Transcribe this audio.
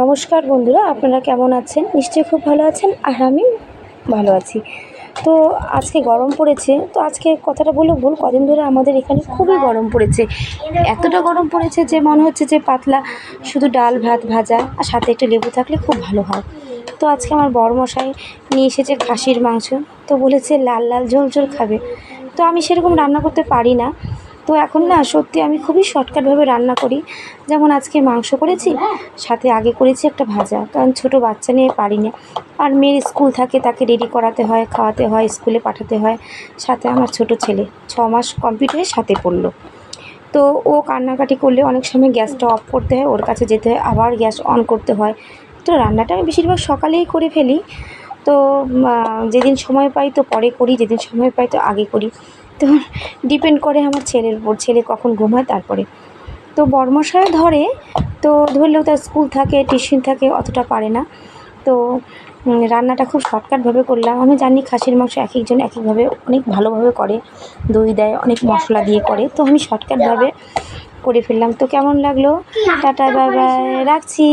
নমস্কার বন্ধুরা, আপনারা কেমন আছেন? নিশ্চয়ই খুব ভালো আছেন আর আমি ভালো আছি। তো আজকে গরম পড়েছে, তো আজকে কথাটা বলে ভুল, কদিন ধরে আমাদের এখানে খুবই গরম পড়েছে। এতটা গরম পড়েছে যে মনে হচ্ছে যে পাতলা, শুধু ডাল ভাত ভাজা আর সাথে একটু লেবু থাকলে খুব ভালো হয়। তো আজকে আমার বড়মশাই নিয়ে এসেছে খাসির মাংস, তো বলেছে লাল লাল ঝোল ঝোল খাবে। তো আমি সেরকম রান্না করতে পারি না তো এখন না সত্যি আমি খুবই শর্টকাটভাবে রান্না করি। যেমন আজকে মাংস করেছি, সাথে আগে করেছি একটা ভাজা, কারণ ছোটো বাচ্চা নিয়ে পারি না আর মেয়ের স্কুল থাকে, তাকে রেডি করাতে হয়, খাওয়াতে হয়, স্কুলে পাঠাতে হয়। সাথে আমার ছোট ছেলে, ছ মাস কমপ্লিট হয়ে সাথে পড়ল। তো ও কান্নাকাটি করলে অনেক সময় গ্যাসটা অফ করতে হয়, ওর কাছে যেতে হয়, আবার গ্যাস অন করতে হয়। তো রান্নাটা আমি বেশিরভাগ সকালেই করে ফেলি। তো যেদিন সময় পাই তো পরে করি, যেদিন সময় পাই তো আগে করি। তো ডিপেন্ড করে আমার ছেলের উপর, ছেলে কখন ঘুমায় তারপরে। তো বর্মশায় ধরে, তো ধরলেও তার স্কুল থাকে টিউশন থাকে, অতটা পারে না। তো রান্নাটা খুব শর্টকাটভাবে করলাম। আমি জানি খাসির মাংস এক একজন এক একভাবে অনেক ভালোভাবে করে, দই দেয়, অনেক মশলা দিয়ে করে। তো আমি শর্টকাটভাবে করে ফেললাম। তো কেমন লাগল? টাটা বাই বাই রাখছি।